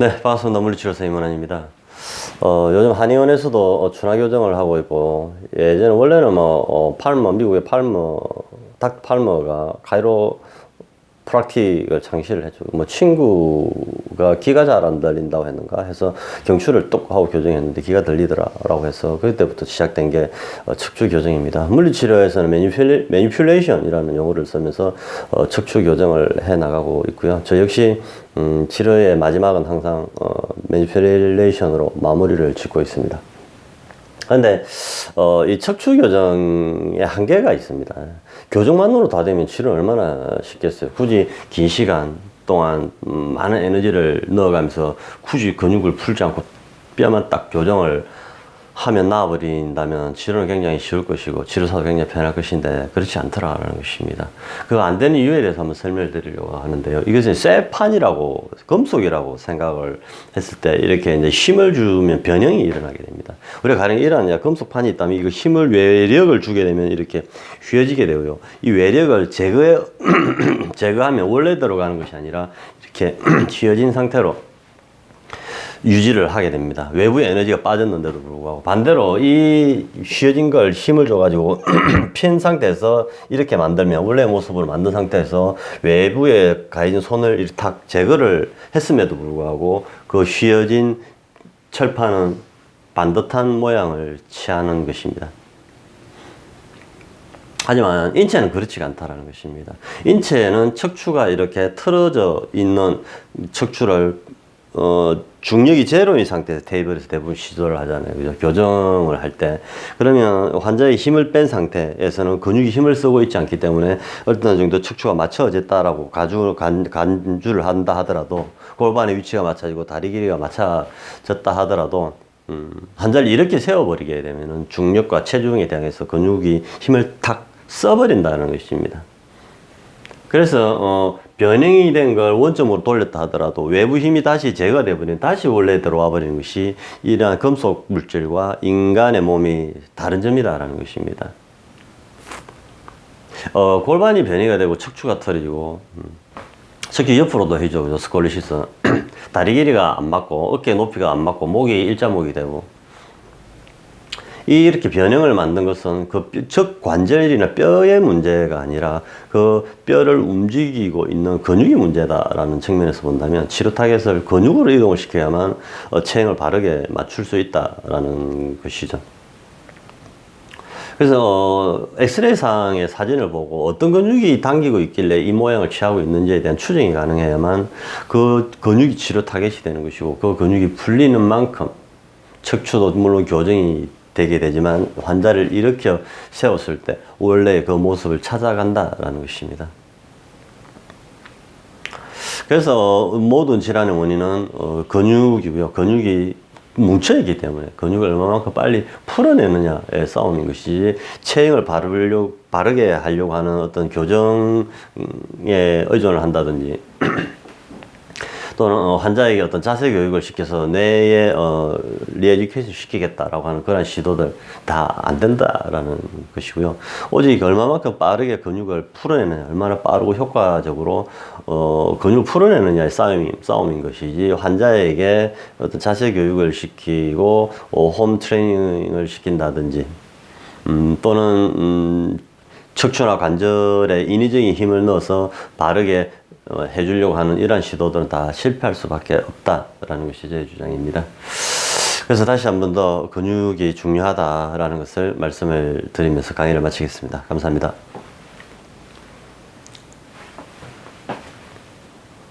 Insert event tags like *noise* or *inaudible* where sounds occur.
네, 반갑습니다. 물리치료사 임원환입니다. 어, 요즘 한의원에서도 어, 준하 교정을 하고 있고, 예전에 원래는 뭐, 어, 팔머, 미국의 팔머, 닥 팔머가 카이로 프락틱을 창시를 해주고, 뭐, 친구가 기가 잘 안 들린다고 했는가 해서 경추를 뚝 하고 교정했는데 기가 들리더라라고 해서 그때부터 시작된 게 어, 척추 교정입니다. 물리치료에서는 매니퓰레, 매니퓰레이션이라는 용어를 쓰면서 어, 척추 교정을 해 나가고 있고요. 저 역시 음, 치료의 마지막은 항상 어, 매니퓰레이션으로 마무리를 짓고 있습니다. 근데 어, 이 척추 교정에 한계가 있습니다. 교정만으로 다 되면 치료 얼마나 쉽겠어요. 굳이 긴 시간 동안 음, 많은 에너지를 넣어가면서 굳이 근육을 풀지 않고 뼈만 딱 교정을 하면 나와버린다면 치료는 굉장히 쉬울 것이고 치료사도 굉장히 편할 것인데 그렇지 않더라라는 것입니다. 그 안 되는 이유에 대해서 한번 설명을 드리려고 하는데요. 이것은 쇠판이라고 금속이라고 생각을 했을 때 이렇게 이제 힘을 주면 변형이 일어나게 됩니다. 우리가 가령 이제 금속판이 있다면 이거 힘을 외력을 주게 되면 이렇게 휘어지게 되고요. 이 외력을 제거해 *clears throat* 제거하면 원래대로 가는 것이 아니라 이렇게 *clears throat* 휘어진 상태로 유지를 하게 됩니다. 외부에 에너지가 빠졌는데도 불구하고 반대로 이 휘어진 걸 힘을 줘가지고 *clears throat* 핀 상태에서 이렇게 만들면 원래 모습으로 만든 상태에서 외부에 가해진 손을 이렇게 탁 제거를 했음에도 불구하고 그 휘어진 철판은 반듯한 모양을 취하는 것입니다. 하지만 인체는 그렇지가 않다라는 것입니다. 인체는 척추가 이렇게 틀어져 있는 척추를 어, 중력이 제로인 상태에서 테이블에서 대부분 시도를 하잖아요. 그죠? 교정을 할 때. 그러면 환자의 힘을 뺀 상태에서는 근육이 힘을 쓰고 있지 않기 때문에 어떤 정도 척추가 맞춰졌다라고 가주, 간, 간주를 한다 하더라도 골반의 위치가 맞춰지고 다리 길이가 맞춰졌다 하더라도 음, 환자를 이렇게 세워버리게 되면은 중력과 체중에 대해서 근육이 힘을 탁 써버린다는 것입니다. 그래서 어, 변형이 된 걸 원점으로 돌렸다 하더라도 외부 힘이 다시 제거돼 버리면 다시 원래 들어와 버리는 것이 이러한 금속 물질과 인간의 몸이 다른 점이다라는 것입니다. 어, 골반이 변이가 되고 척추가 틀어지고 음, 척추 옆으로도 해죠. 그죠? 스콜리시스. *clears throat* 다리 길이가 안 맞고 어깨 높이가 안 맞고 목이 일자목이 되고 이렇게 변형을 만든 것은 그척 관절이나 뼈의 문제가 아니라 그 뼈를 움직이고 있는 근육이 문제다라는 측면에서 본다면 치료 타겟을 근육으로 이동을 시켜야만 어, 체형을 바르게 맞출 수 있다라는 것이죠. 그래서 어, 엑스레이 상의 사진을 보고 어떤 근육이 당기고 있길래 이 모양을 취하고 있는지에 대한 추정이 가능해야만 그 근육이 치료 타겟이 되는 것이고 그 근육이 풀리는 만큼 척추도 물론 교정이 되게 되지만 환자를 일으켜 세웠을 때 원래 그 모습을 찾아간다라는 것입니다. 그래서 모든 질환의 원인은 어, 근육이고요. 근육이 뭉쳐있기 때문에 근육을 얼마만큼 빨리 풀어내느냐의 싸움인 것이지 체형을 바르려, 바르게 하려고 하는 어떤 교정에 의존을 한다든지 또는 어, 환자에게 어떤 자세 교육을 시켜서 뇌에 어, 리에듀케이션 시키겠다라고 하는 그런 시도들 다 안 된다라는 것이고요. 오직 얼마만큼 빠르게 근육을 풀어내느냐, 얼마나 빠르고 효과적으로 어, 근육을 풀어내느냐의 싸움이, 싸움인 것이지 환자에게 어떤 자세 교육을 시키고 어, 홈 트레이닝을 시킨다든지 음, 또는 음, 척추나 관절에 인위적인 힘을 넣어서 바르게 어, 해주려고 하는 이러한 시도들은 다 실패할 수밖에 없다라는 것이 제 주장입니다. 그래서 다시 한 번 더 근육이 중요하다라는 것을 말씀을 드리면서 강의를 마치겠습니다. 감사합니다.